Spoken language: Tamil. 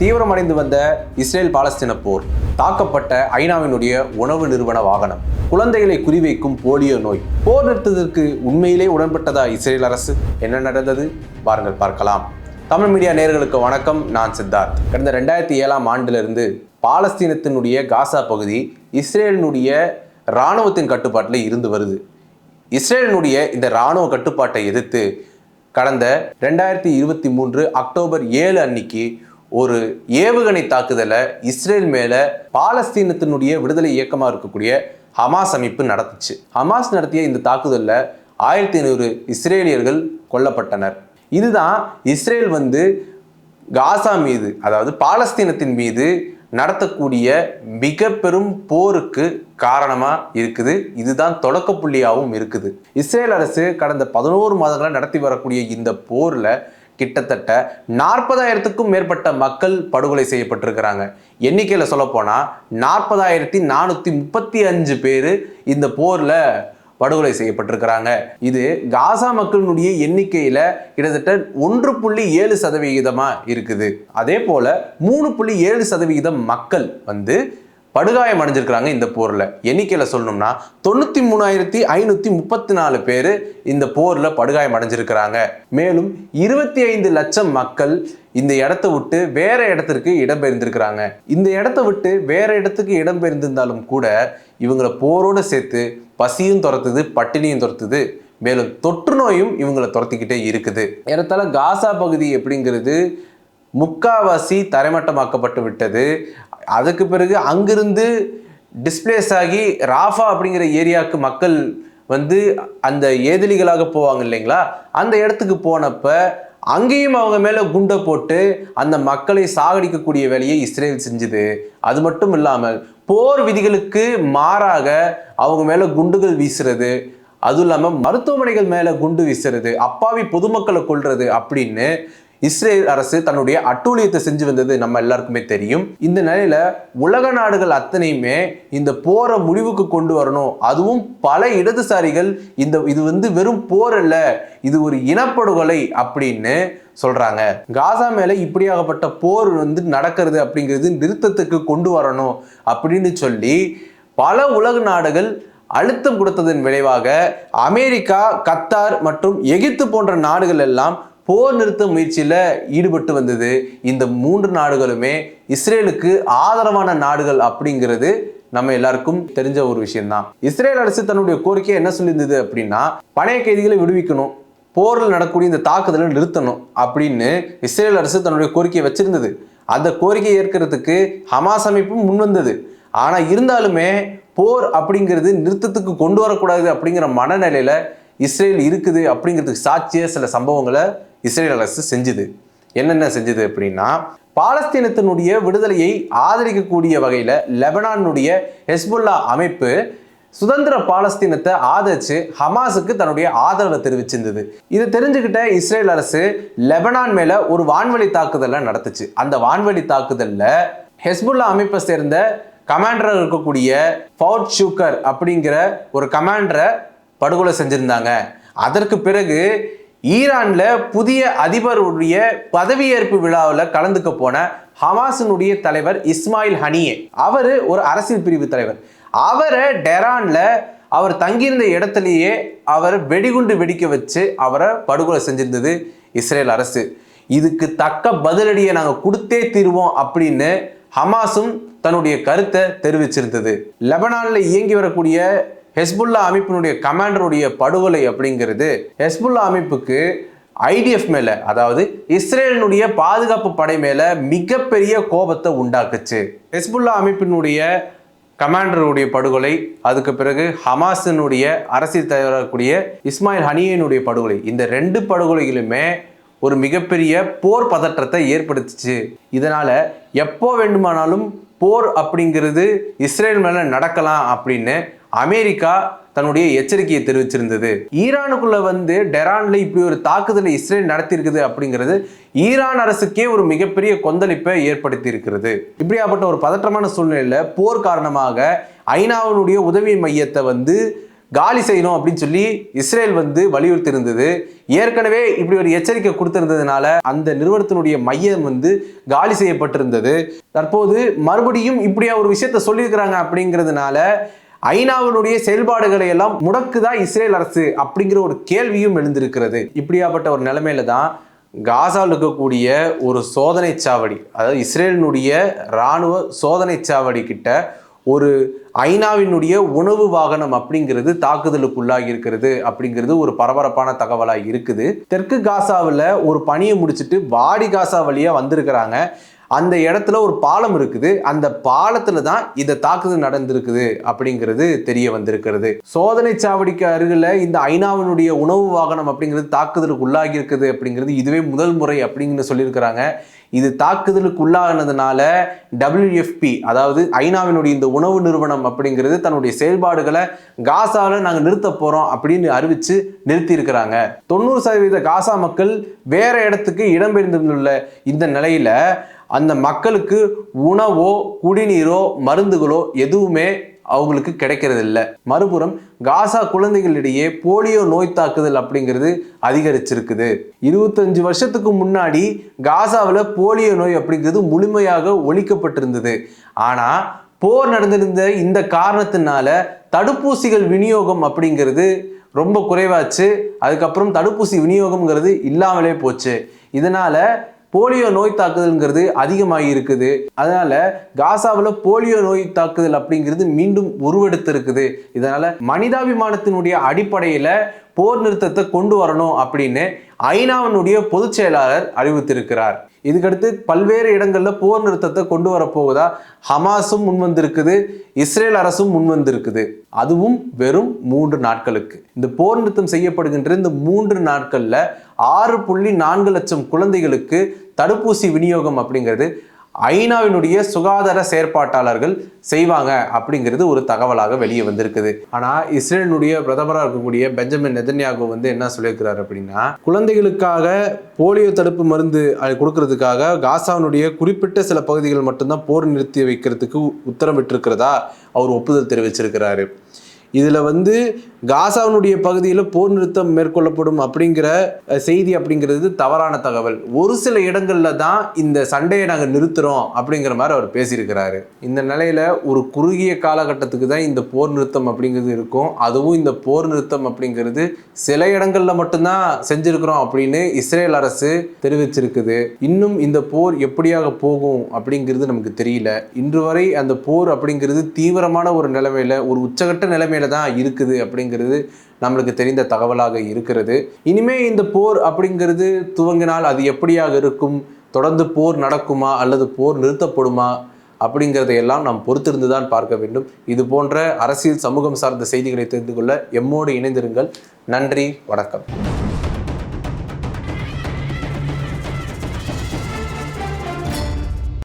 தீவிரமடைந்து வந்த இஸ்ரேல் பாலஸ்தீன போர் தாக்கப்பட்ட ஐநாவினுடைய உணவு நிறுவன வாகனம் குழந்தைகளை குறிவைக்கும் போலியோ நோய் போர் நிறுத்தத்திற்கு உண்மையிலே உடன்பட்டதா இஸ்ரேல் அரசு? என்ன நடந்தது? பாருங்கள் பார்க்கலாம். தமிழ் மீடியா நேர்களுக்கு வணக்கம். நான் சித்தார்த். கடந்த ரெண்டாயிரத்தி ஏழாம் ஆண்டிலிருந்து பாலஸ்தீனத்தினுடைய காசா பகுதி இஸ்ரேலினுடைய இராணுவத்தின் கட்டுப்பாட்டில் இருந்து வருது. இஸ்ரேலினுடைய இந்த இராணுவ கட்டுப்பாட்டை எதிர்த்து கடந்த ரெண்டாயிரத்தி இருபத்தி மூன்று அக்டோபர் ஏழு அன்னைக்கு ஒரு ஏவுகணை தாக்குதலை இஸ்ரேல் மேலே பாலஸ்தீனத்தினுடைய விடுதலை இயக்கமாக இருக்கக்கூடிய ஹமாஸ் அமைப்பு நடத்துச்சு. ஹமாஸ் நடத்திய இந்த தாக்குதலில் ஆயிரத்தி ஐநூறு இஸ்ரேலியர்கள் கொல்லப்பட்டனர். இதுதான் இஸ்ரேல் வந்து காசா மீது அதாவது பாலஸ்தீனத்தின் மீது நடத்தக்கூடிய மிக பெரும் போருக்கு காரணமாக இருக்குது. இதுதான் தொடக்க புள்ளியாகவும் இருக்குது. இஸ்ரேல் அரசு கடந்த பதினோரு மாதங்களாக நடத்தி வரக்கூடிய இந்த போரில் கிட்டத்தட்ட நாற்பதாயிரத்துக்கும் மேற்பட்ட மக்கள் படுகொலை செய்யப்பட்டிருக்கிறாங்க. எண்ணிக்கையில் சொல்லப்போனால் நாற்பதாயிரத்தி நானூற்றி முப்பத்தி அஞ்சு பேர் இந்த போரில் படுகொலை செய்யப்பட்டிருக்கிறாங்க. இது காசா மக்களினுடைய எண்ணிக்கையில் கிட்டத்தட்ட ஒன்று புள்ளி ஏழு சதவிகிதமாக இருக்குது. அதே போல் மூணு புள்ளி ஏழு சதவிகிதம் மக்கள் வந்து படுகாயம் அடைஞ்சிருக்கிறாங்க இந்த போரில். எண்ணிக்கையில் சொல்லணும்னா தொண்ணூற்றி மூணாயிரத்தி ஐநூற்றி முப்பத்தி நாலு பேர் இந்த போரில் படுகாயம் அடைஞ்சிருக்கிறாங்க. மேலும் இருபத்தி ஐந்து லட்சம் மக்கள் இந்த இடத்த விட்டு வேற இடத்திற்கு இடம்பெயர்ந்திருக்கிறாங்க. இந்த இடத்த விட்டு வேற இடத்துக்கு இடம்பெயர்ந்திருந்தாலும் கூட இவங்களை போரோடு சேர்த்து பசியும் துரத்துது பட்டினியும் துரத்துது. மேலும் தொற்று நோயும் இவங்களை துரத்திக்கிட்டே இருக்குது. ஏறத்தாழ காசா பகுதி எப்படிங்கிறது முக்காவாசி தரைமட்டமாக்கப்பட்டு விட்டது. அதுக்கு பிறகு அங்கிருந்து டிஸ்பிளேஸ் ஆகி ராஃபா அப்படிங்கிற ஏரியாவுக்கு மக்கள் வந்து அந்த ஏதிலிகளாக போவாங்க இல்லைங்களா? அந்த இடத்துக்கு போனப்ப அங்கேயும் அவங்க மேலே குண்டை போட்டு அந்த மக்களை சாகடிக்கக்கூடிய வேலையை இஸ்ரேல் செஞ்சுது. அது மட்டும் இல்லாமல் போர் விதிகளுக்கு மாறாக அவங்க மேலே குண்டுகள் வீசுறது அதுவும் இல்லாமல் மருத்துவமனைகள் மேலே குண்டு வீசுறது அப்பாவி பொதுமக்களை கொள்வது அப்படின்னு இஸ்ரேல் அரசு தன்னுடைய அட்டூழியத்தை செஞ்சு வந்தது நம்ம எல்லாருக்குமே தெரியும். இந்த நிலையில உலக நாடுகள் அத்தனையுமே இந்த போரை முடிவுக்கு கொண்டு வரணும். அதுவும் பல இடதுசாரிகள் இந்த இது வந்து வெறும் போர் அல்ல இது ஒரு இனப்படுகொலை அப்படின்னு சொல்றாங்க. காசா மேல இப்படியாகப்பட்ட போர் வந்து நடக்கிறது அப்படிங்கிறது நிறுத்தத்துக்கு கொண்டு வரணும் அப்படின்னு சொல்லி பல உலக நாடுகள் அழுத்தம் கொடுத்ததன் விளைவாக அமெரிக்கா கத்தார் மற்றும் எகிப்து போன்ற நாடுகள் எல்லாம் போர் நிறுத்த முயற்சியில் ஈடுபட்டு வந்தது இந்த மூன்று நாடுகளுமே. இஸ்ரேலுக்கு ஆதரவான நாடுகள் அப்படிங்கிறது நம்ம எல்லாருக்கும் தெரிஞ்ச ஒரு விஷயம்தான். இஸ்ரேல் அரசு தன்னுடைய கோரிக்கையை என்ன சொல்லியிருந்தது அப்படின்னா பணைய கைதிகளை விடுவிக்கணும் போரில் நடக்கக்கூடிய இந்த தாக்குதலை நிறுத்தணும் அப்படின்னு இஸ்ரேல் அரசு தன்னுடைய கோரிக்கையை வச்சிருந்தது. அந்த கோரிக்கையை ஏற்கிறதுக்கு ஹமாஸ் அமைப்பும் முன்வந்தது ஆனால் இருந்தாலுமே போர் அப்படிங்கிறது நிறுத்தத்துக்கு கொண்டு வரக்கூடாது அப்படிங்கிற மனநிலையில் இஸ்ரேல் இருக்குது அப்படிங்கிறதுக்கு சாட்சிய சில சம்பவங்களை இஸ்ரேல் அரசு செஞ்சுது. என்னென்ன செஞ்சது அப்படின்னா பாலஸ்தீனத்தினுடைய விடுதலையை ஆதரிக்கக்கூடிய வகையில் லெபனானுடைய ஹெஸ்புல்லா அமைப்பு சுதந்திர பாலஸ்தீனத்தை ஆதரிச்சு ஹமாஸுக்கு தன்னுடைய ஆதரவை தெரிவிச்சிருந்தது. இதை தெரிஞ்சுக்கிட்ட இஸ்ரேல் அரசு லெபனான் மேல ஒரு வான்வழி தாக்குதலை நடத்துச்சு. அந்த வான்வழி தாக்குதலில் ஹெஸ்புல்லா அமைப்பை சேர்ந்த கமாண்டராக இருக்கக்கூடிய ஃபவுட் ஷூக்கர் அப்படிங்கிற ஒரு கமாண்டரை படுகொலை செஞ்சுருந்தாங்க. அதற்கு பிறகு ஈரான்ல புதிய அதிபருடைய பதவியேற்பு விழாவில் கலந்துக்க போன ஹமாஸினுடைய தலைவர் இஸ்மாயில் ஹனியே. அவர் ஒரு அரசியல் பிரிவு தலைவர். அவரை டெரான்ல அவர் தங்கியிருந்த இடத்துலயே அவர் வெடிகுண்டு வெடிக்க வச்சு அவரை படுகொலை செஞ்சிருந்தது இஸ்ரேல் அரசு. இதுக்கு தக்க பதிலடியை நாங்கள் கொடுத்தே தீருவோம் அப்படின்னு ஹமாஸும் தன்னுடைய கருத்தை தெரிவிச்சிருந்தது. லெபனானில் இயங்கி வரக்கூடிய ஹெஸ்புல்லா அமைப்பினுடைய கமாண்டருடைய படுகொலை அப்படிங்கிறது ஹெஸ்புல்லா அமைப்புக்கு ஐடிஎஃப் மேல அதாவது இஸ்ரேலினுடைய பாதுகாப்பு படை மேல மிகப்பெரிய கோபத்தை உண்டாக்குச்சு. ஹெஸ்புல்லா அமைப்பினுடைய கமாண்டருடைய படுகொலை அதுக்கு பிறகு ஹமாஸினுடைய அரசியல் தலைவராகக்கூடிய இஸ்மாயில் ஹனியனுடைய படுகொலை இந்த ரெண்டு படுகொலைகளுமே ஒரு மிகப்பெரிய போர் பதற்றத்தை ஏற்படுத்துச்சு. இதனால எப்போ வேண்டுமானாலும் போர் அப்படிங்கிறது இஸ்ரேல் மேலே நடக்கலாம் அப்படின்னு அமெரிக்கா தன்னுடைய எச்சரிக்கையை தெரிவிச்சிருந்தது. ஈரானுக்குள்ள வந்து டெரான்ல இப்படி ஒரு தாக்குதலை இஸ்ரேல் நடத்தியிருக்குது அப்படிங்கிறது ஈரான் அரசுக்கே ஒரு மிகப்பெரிய கொந்தளிப்பை ஏற்படுத்தி இருக்கிறது இப்படியாப்பட்ட ஒரு பதற்றமான சூழ்நிலையில போர் காரணமாக ஐநாவினுடைய உதவி மையத்தை வந்து காலி செய்யணும் அப்படின்னு சொல்லி இஸ்ரேல் வந்து வலியுறுத்தி இருந்தது ஏற்கனவே இப்படி ஒரு எச்சரிக்கை கொடுத்திருந்ததுனால அந்த நிறுவனத்தினுடைய மையம் வந்து காலி செய்யப்பட்டிருந்தது. தற்போது மறுபடியும் இப்படியா ஒரு விஷயத்த சொல்லியிருக்கிறாங்க அப்படிங்கிறதுனால ஐநாவினுடைய செயல்பாடுகளை எல்லாம் முடக்குதா இஸ்ரேல் அரசு அப்படிங்கிற ஒரு கேள்வியும் எழுந்திருக்கிறது. இப்படியாப்பட்ட ஒரு நிலைமையில தான் காசாவில் இருக்கக்கூடிய ஒரு சோதனை சாவடி அதாவது இஸ்ரேலினுடைய இராணுவ சோதனை சாவடி கிட்ட ஒரு ஐநாவினுடைய உணவு வாகனம் அப்படிங்கிறது தாக்குதலுக்குள்ளாகி இருக்கிறது அப்படிங்கிறது ஒரு பரபரப்பான தகவலாக இருக்குது. தெற்கு காசாவில் ஒரு பணியை முடிச்சுட்டு வாடி காசா வழியாக வந்திருக்கிறாங்க. அந்த இடத்துல ஒரு பாலம் இருக்குது. அந்த பாலத்துல தான் இந்த தாக்குதல் நடந்திருக்குது அப்படிங்கிறது தெரிய வந்திருக்கிறது. சோதனை சாவடிக்கு அருகில் இந்த ஐநாவினுடைய உணவு வாகனம் அப்படிங்கிறது தாக்குதலுக்கு உள்ளாகி இருக்குது அப்படிங்கிறது இதுவே முதல் முறை அப்படிங்கிற சொல்லியிருக்கிறாங்க. இது தாக்குதலுக்கு உள்ளாகினதுனால டபிள்யூஎஃப்பி அதாவது ஐநாவினுடைய இந்த உணவு நிறுவனம் அப்படிங்கிறது தன்னுடைய செயல்பாடுகளை காசாவில் நாங்கள் நிறுத்த போகிறோம் அப்படின்னு அறிவித்து நிறுத்தியிருக்கிறாங்க. தொண்ணூறு சதவீத காசா மக்கள் வேற இடத்துக்கு இடம்பெயர்ந்துள்ள இந்த நிலையில் அந்த மக்களுக்கு உணவோ குடிநீரோ மருந்துகளோ எதுவுமே அவங்களுக்கு கிடைக்கிறது இல்லை மறுபுறம் காசா குழந்தைகளிடையே போலியோ நோய் தாக்குதல் அப்படிங்கிறது அதிகரிச்சிருக்குது. இருபத்தஞ்சு வருஷத்துக்கு முன்னாடி காசாவில் போலியோ நோய் அப்படிங்கிறது முழுமையாக ஒழிக்கப்பட்டிருந்தது. ஆனால் போர் நடந்திருந்த இந்த காரணத்தினால தடுப்பூசிகள் விநியோகம் அப்படிங்கிறது ரொம்ப குறைவாச்சு. அதுக்கப்புறம் தடுப்பூசி விநியோகம்ங்கிறது இல்லாமலே போச்சு. இதனால போலியோ நோய் தாக்குதல்ங்கிறது அதிகமாகி இருக்குது அதனால காசாவில் போலியோ நோய் தாக்குதல் அப்படிங்கிறது மீண்டும் உருவெடுத்திருக்குது. இதனால மனிதாபிமானத்தினுடைய அடிப்படையில் போர் நிறுத்தத்தை கொண்டு வரணும் அப்படின்னு ஐநாவினுடைய பொதுச் செயலாளர் அறிவித்திருக்கிறார் இதுக்கடுத்து பல்வேறு இடங்களில் போர் நிறுத்தத்தை கொண்டு வரப்போவதா ஹமாஸும் முன்வந்திருக்குது இஸ்ரேல் அரசும் முன்வந்திருக்குது. அதுவும் வெறும் மூன்று நாட்களுக்கு. இந்த போர் நிறுத்தம் செய்யப்படுகின்ற இந்த மூன்று நாட்களில் ஆறு புள்ளி நான்கு லட்சம் குழந்தைகளுக்கு தடுப்பூசி விநியோகம் அப்படிங்கிறது ஐநாவினுடைய சுகாதார செயற்பாட்டாளர்கள் செய்வாங்க அப்படிங்கிறது ஒரு தகவலாக வெளியே வந்திருக்குது. ஆனால் இஸ்ரேலினுடைய பிரதமராக இருக்கக்கூடிய பெஞ்சமின் நெதன்யாகு வந்து என்ன சொல்லியிருக்கிறார் அப்படின்னா குழந்தைகளுக்காக போலியோ தடுப்பு மருந்து அது கொடுக்கறதுக்காக காசாவினுடைய குறிப்பிட்ட சில பகுதிகள் மட்டும்தான் போர் நிறுத்தி வைக்கிறதுக்கு உத்தரவிட்டிருக்கிறதா அவர் ஒப்புதல் தெரிவிச்சிருக்கிறாரு. இதில் வந்து காசாவினுடைய பகுதியில் போர் நிறுத்தம் மேற்கொள்ளப்படும் அப்படிங்கிற செய்தி அப்படிங்கிறது தவறான தகவல். ஒரு சில இடங்களில் தான் இந்த சண்டையை நாங்கள் நிறுத்துகிறோம் அப்படிங்கிற மாதிரி அவர் பேசியிருக்கிறாரு. இந்த நிலையில் ஒரு குறுகிய காலகட்டத்துக்கு தான் இந்த போர் நிறுத்தம் அப்படிங்கிறது இருக்கும். அதுவும் இந்த போர் நிறுத்தம் அப்படிங்கிறது சில இடங்களில் மட்டும்தான் செஞ்சுருக்குறோம் அப்படின்னு இஸ்ரேல் அரசு தெரிவிச்சிருக்குது. இன்னும் இந்த போர் எப்படியாக போகும் அப்படிங்கிறது நமக்கு தெரியல. இன்று வரை அந்த போர் அப்படிங்கிறது தீவிரமான ஒரு நிலைமையில் ஒரு உச்சகட்ட நிலைமையில தான் இருக்குது அப்படிங்கிறது நம்மளுக்கு தெரிந்த தகவலாக இருக்கிறது. இனிமே இந்த போர் அப்படிங்கிறது துவங்கினால் அது எப்படியாக இருக்கும்? தொடர்ந்து போர் நடக்குமா? அல்லது போர் நிறுத்தப்படுமா? அப்படிங்கிறதையெல்லாம் நாம் பொறுத்திருந்து தான் பார்க்க வேண்டும். இது போன்ற அரசியல் சமூகம் சார்ந்த செய்திகளை தெரிந்து கொள்ள எம்மோடு இணைந்திருங்கள். நன்றி வணக்கம்.